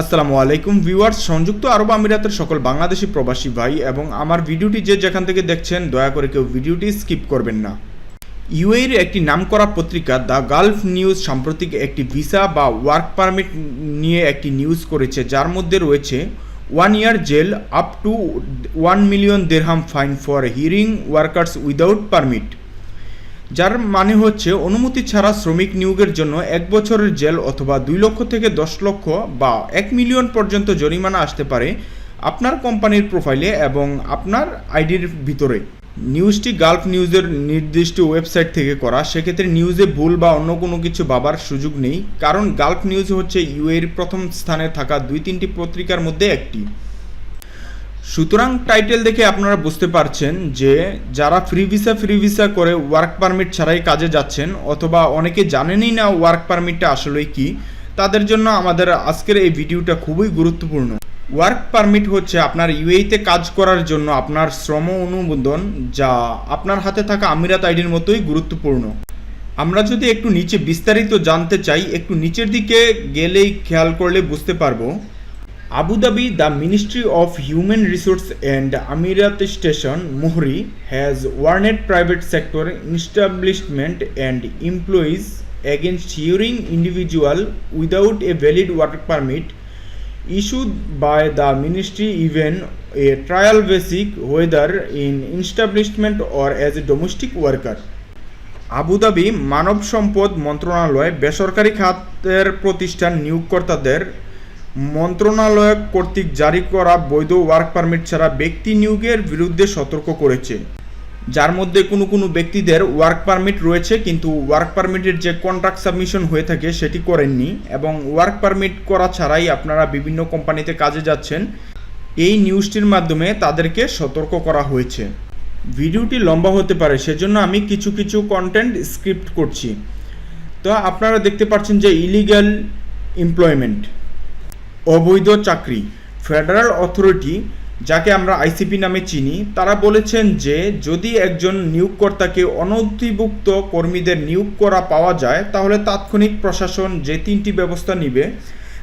আসসালামু আলাইকুম ভিউয়ার্স সংযুক্ত আরব আমিরাতের সকল বাংলাদেশি প্রবাসী ভাই এবং আমার ভিডিওটি যে যেখান থেকে দেখছেন, দয়া করে কেউ ভিডিওটি স্কিপ করবেন না। ইউএইর একটি নামকরা পত্রিকা দ্য গালফ নিউজ সাম্প্রতিক একটি ভিসা বা ওয়ার্ক পারমিট নিয়ে একটি নিউজ করেছে, যার মধ্যে রয়েছে, one year jail up to one million দেড়হাম fine for hiring workers without permit যার মানে হচ্ছে অনুমতি ছাড়া শ্রমিক নিয়োগের জন্য এক বছরের জেল অথবা দুই লক্ষ থেকে দশ লক্ষ বা এক মিলিয়ন পর্যন্ত জরিমানা আসতে পারে আপনার কোম্পানির প্রোফাইলে এবং আপনার আইডির ভিতরে। নিউজটি গালফ নিউজের নির্দিষ্ট ওয়েবসাইট থেকে করা, সেক্ষেত্রে নিউজে ভুল বা অন্য কোনো কিছু ভাবার সুযোগ নেই, কারণ গালফ নিউজ হচ্ছে ইউএর প্রথম স্থানে থাকা দুই তিনটি পত্রিকার মধ্যে একটি। সুতরাং টাইটেল দেখে আপনারা বুঝতে পারছেন যে যারা ফ্রি ভিসা ফ্রি ভিসা করে ওয়ার্ক পারমিট ছাড়াই কাজে যাচ্ছেন অথবা অনেকে জানেনই না ওয়ার্ক পারমিটটা আসলে কি, তাদের জন্য আমাদের আজকের এই ভিডিওটা খুবই গুরুত্বপূর্ণ। ওয়ার্ক পারমিট হচ্ছে আপনার ইউএইতে কাজ করার জন্য আপনার শ্রম অনুমোদন যা আপনার হাতে থাকা আমিরাত আইডির মতোই গুরুত্বপূর্ণ। আমরা যদি একটু নিচে বিস্তারিত জানতে চাই, একটু নিচের দিকে গেলেই খেয়াল করলে বুঝতে পারব। Abu Dhabi the ministry of human resource and Emiratisation MOHRE has warned private sector establishment and employees against hiring individual without a valid work permit issued by the ministry even a trial basis whether in establishment or as a domestic worker Abu Dhabi মানব সম্পদ মন্ত্রণালয় বেসরকারি খাতের প্রতিষ্ঠান নিয়োগকর্তাদের মন্ত্রণালয় কর্তৃক জারি করা বৈধ ওয়ার্ক পারমিট ছাড়া ব্যক্তি নিয়োগের বিরুদ্ধে সতর্ক করেছে। যার মধ্যে কোনো কোনো ব্যক্তিদের ওয়ার্ক পারমিট রয়েছে, কিন্তু ওয়ার্ক পারমিটের যে কন্ট্রাক্ট সাবমিশন হয়ে থাকে সেটি করেননি এবং ওয়ার্ক পারমিট করা ছাড়াই আপনারা বিভিন্ন কোম্পানিতে কাজে যাচ্ছেন। এই নিউজটির মাধ্যমে তাদেরকে সতর্ক করা হয়েছে। ভিডিওটি লম্বা হতে পারে, সেজন্য আমি কিছু কিছু কন্টেন্ট স্ক্রিপ্ট করছি। তো আপনারা দেখতে পাচ্ছেন যে ইলিগ্যাল এমপ্লয়মেন্ট অবৈধ চাকরি। ফেডারেল অথরিটি, যাকে আমরা আইসিপি নামে চিনি, তারা বলেছেন যে, যদি একজন নিয়োগকর্তাকে অনধিভুক্ত কর্মীদের নিয়োগ করা পাওয়া যায়, তাহলে তাৎক্ষণিক প্রশাসন যে তিনটি ব্যবস্থা নিবে,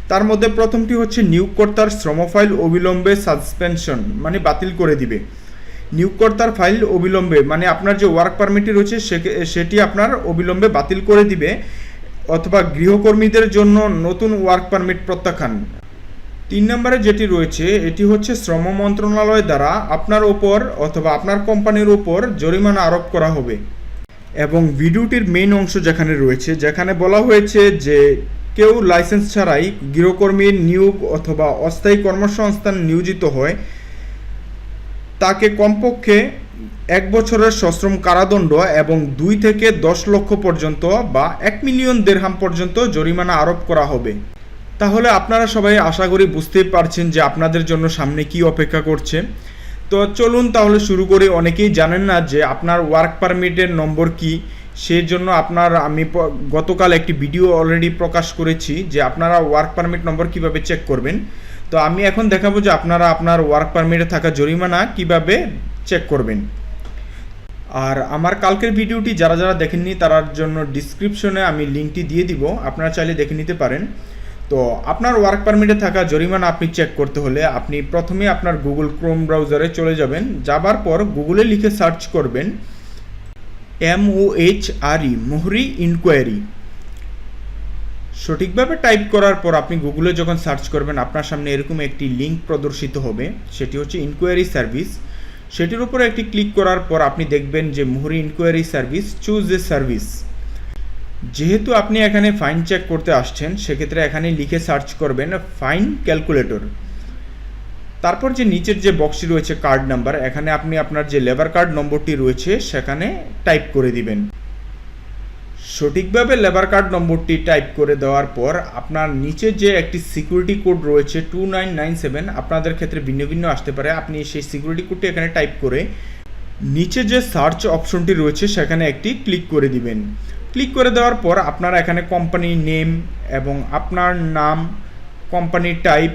তার মধ্যে প্রথমটি হচ্ছে নিয়োগকর্তার শ্রম ফাইল অবিলম্বে সাসপেনশন মানে বাতিল করে দিবে। নিয়োগকর্তার ফাইল অবিলম্বে মানে আপনার যে ওয়ার্ক পারমিটটি রয়েছে সেটি আপনার অবিলম্বে বাতিল করে দিবে, অথবা গৃহকর্মীদের জন্য নতুন ওয়ার্ক পারমিট প্রত্যাখ্যান। তিন নম্বরে যেটি রয়েছে, এটি হচ্ছে শ্রম মন্ত্রণালয় দ্বারা আপনার ওপর অথবা আপনার কোম্পানির ওপর জরিমানা আরোপ করা হবে। এবং ভিডিওটির মেইন অংশ যেখানে রয়েছে, যেখানে বলা হয়েছে যে কেউ লাইসেন্স ছাড়াই গৃহকর্মীর নিয়োগ অথবা অস্থায়ী কর্মসংস্থান নিয়োজিত হয়, তাকে কমপক্ষে এক বছরের সশ্রম কারাদণ্ড এবং দুই থেকে দশ লক্ষ পর্যন্ত বা এক মিলিয়ন দেড়হাম পর্যন্ত জরিমানা আরোপ করা হবে। তাহলে আপনারা সবাই আশা করি বুঝতেই পারছেন যে আপনাদের জন্য সামনে কি অপেক্ষা করছে। তো চলুন তাহলে শুরু করি। অনেকেই জানেন না যে আপনার ওয়ার্ক পারমিটের নম্বর কি? সেই জন্য আপনার আমি গতকাল একটি ভিডিও অলরেডি প্রকাশ করেছি যে আপনারা ওয়ার্ক পারমিট নম্বর কীভাবে চেক করবেন। তো আমি এখন দেখাবো যে আপনারা আপনার ওয়ার্ক পারমিটে থাকা জরিমানা কীভাবে চেক করবেন। আর আমার কালকের ভিডিওটি যারা যারা দেখেননি তার জন্য ডিসক্রিপশনে আমি লিঙ্কটি দিয়ে দিব। আপনারা চাইলে দেখে নিতে পারেন। তো আপনার ওয়ার্ক পারমিটে থাকা জরিমানা আপনি চেক করতে হলে আপনি প্রথমে আপনার গুগল ক্রোম ব্রাউজারে চলে যাবেন। যাবার পর গুগলে লিখে সার্চ করবেন M O H R E MOHRE inquiry সঠিকভাবে টাইপ করার পর আপনি গুগলে যখন সার্চ করবেন, আপনার সামনে এরকম একটি লিঙ্ক প্রদর্শিত হবে। সেটি হচ্ছে ইনকোয়ারি সার্ভিস সেটির উপরে একটি ক্লিক করার পর আপনি দেখবেন যে MOHRE inquiry service choose a service যেহেতু আপনি এখানে ফাইন চেক করতে আসছেন, সেক্ষেত্রে এখানে লিখে সার্চ করবেন ফাইন ক্যালকুলেটর তারপর যে নিচের যে বক্সটি রয়েছে কার্ড নাম্বার এখানে আপনি আপনার যে লেবার কার্ড নম্বরটি রয়েছে, সেখানে টাইপ করে দিবেন। সঠিকভাবে লেবার কার্ড নম্বরটি টাইপ করে দেওয়ার পর, আপনার নিচে যে একটি সিকিউরিটি কোড রয়েছে টু নাইন নাইন সেভেন আপনাদের ক্ষেত্রে ভিন্ন ভিন্ন আসতে পারে। আপনি সেই সিকিউরিটি কোডটি এখানে টাইপ করে নিচে যে সার্চ অপশনটি রয়েছে, সেখানে একটি ক্লিক করে দিবেন। ক্লিক করে দেওয়ার পর আপনারা এখানে কোম্পানি নেম এবং আপনার নাম company type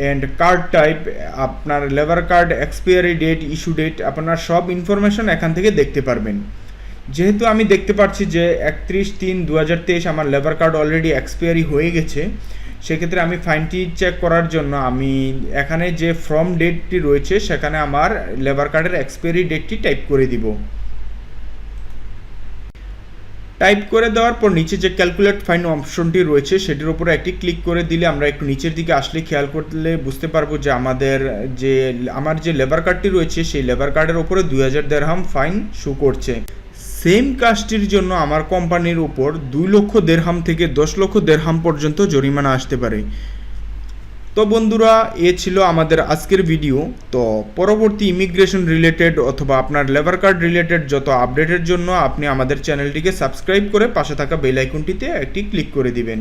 and card type আপনার labour card expiry date issue date আপনার সব ইনফরমেশন এখান থেকে দেখতে পারবেন। যেহেতু আমি দেখতে পাচ্ছি যে একত্রিশ তিন দু আমার লেবার কার্ড অলরেডি এক্সপায়ারি হয়ে গেছে, সেক্ষেত্রে আমি ফাইনটি চেক করার জন্য আমি এখানে যে ফর্ম ডেটটি রয়েছে, সেখানে আমার লেবার কার্ডের এক্সপায়ারি ডেটটি টাইপ করে দিব। টাইপ করে দেওয়ার পর নিচে যে ক্যালকুলেট ফাইন অপশনটি রয়েছে, সেটির উপরে একটি ক্লিক করে দিলে আমরা একটু নিচের দিকে আসলে খেয়াল করলে বুঝতে পারব যে আমাদের যে, আমার যে লেবার কার্ডটি রয়েছে, সেই লেবার কার্ডের উপরে দুই হাজার দেড়হাম ফাইন শো করছে। সেম কাজটির জন্য আমার কোম্পানির উপর দুই লক্ষ দেড়হাম থেকে দশ লক্ষ দেড়হাম পর্যন্ত জরিমানা আসতে পারে। তো বন্ধুরা, এ ছিল আমাদের আজকের ভিডিও তো পরবর্তী ইমিগ্রেশন রিলেটেড অথবা আপনার লেবার কার্ড রিলেটেড যত আপডেটের জন্য, আপনি আমাদের চ্যানেলটিকে সাবস্ক্রাইব করে পাশে থাকা বেল আইকনটিতে একটি ক্লিক করে দিবেন।